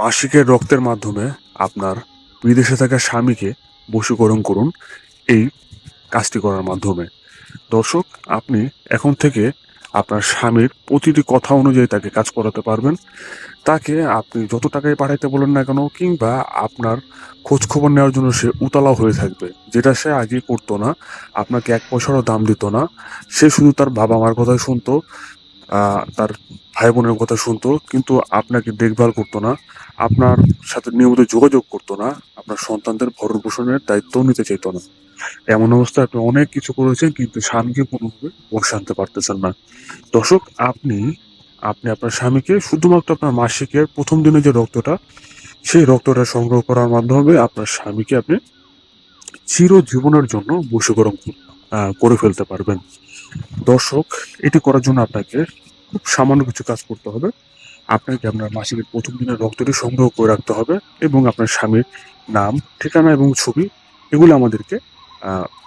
মাসিকের রক্তের মাধ্যমে আপনার বিদেশে থাকা স্বামীকে বশীকরণ করুন এই কাজটি করার মাধ্যমে। দর্শক, আপনি এখন থেকে আপনার স্বামীর প্রতিটি কথা অনুযায়ী তাকে কাজ করাতে পারবেন। তাকে আপনি যত টাকায় পাঠাইতে বলেন না কেন, কিংবা আপনার খোঁজ খবর নেওয়ার জন্য সে উতলা হয়ে থাকবে, যেটা সে আগে করতো না। আপনাকে এক পয়সারও দাম দিত না। সে শুধু তার বাবা মার কথাই শুনতো। তার ভাই বোনের কথা শুনতো কিন্তু আপনাকে দেখভাল করতো না আপনার সাথে নিয়মিত যোগাযোগ করতো না আপনার সন্তানদের ভরণ পোষণের দায়িত্ব নিতে চাইতো না। এমন অবস্থায় আপনি অনেক কিছু করেছেন কিন্তু স্বামীকে কোনোভাবে বসে আনতে পারতেছেন না। দর্শক আপনি আপনি আপনার স্বামীকে শুধুমাত্র আপনার মাসিকের প্রথম দিনে যে রক্তটা সেই রক্তটা সংগ্রহ করার মাধ্যমে আপনার স্বামীকে আপনি চিরজীবনের জন্য বশীকরণ কর- আহ, করে ফেলতে পারবেন। দর্শক, এটি করার জন্য আপনাকে খুব সামান্য কিছু কাজ করতে হবে। আপনাকে আপনার মাসিকের প্রথম দিনের রক্তটি সংগ্রহ করে রাখতে হবে এবং আপনার স্বামীর নাম, ঠিকানা এবং ছবি, এগুলো আমাদেরকে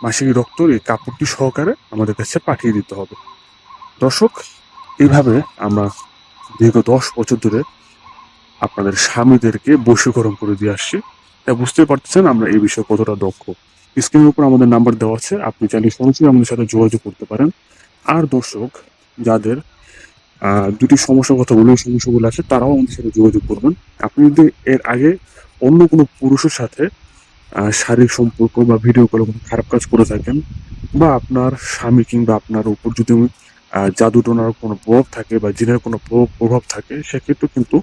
মাসিক রক্তর এই কাপড়টি সহকারে আমাদের কাছে পাঠিয়ে দিতে হবে। দর্শক এইভাবে আমরা দীর্ঘ দশ বছর ধরে আপনাদের স্বামীদেরকে বশীকরণ করে দিয়ে আসছি। তা বুঝতেই পারতেছেন আমরা এই বিষয়ে কতটা দক্ষ। স্ক্রিনের উপর আমাদের নাম্বার দেওয়া আছে। আপনি চাইলে সরাসরি আমাদের সাথে যোগাযোগ করতে পারেন। আর দর্শক, যাদের দুটি সমস্যার কথা বলে সমস্যাগুলো আছে, তারাও আমাদের সাথে যোগাযোগ করবেন। আপনি যদি এর আগে অন্য কোনো পুরুষের সাথে শারীরিক সম্পর্ক বা ভিডিও কলে কোনো খারাপ কাজ করে থাকেন, বা আপনার স্বামী কিংবা আপনার উপর যদি জাদু টোনার কোনো প্রভাব থাকে বা জিনের কোনো প্রভাব থাকে, সেক্ষেত্রে কিন্তু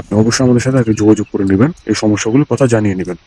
আপনি অবশ্যই আমাদের সাথে আগে যোগাযোগ করে নেবেন। এই সমস্যাগুলির কথা জানিয়ে নেবেন।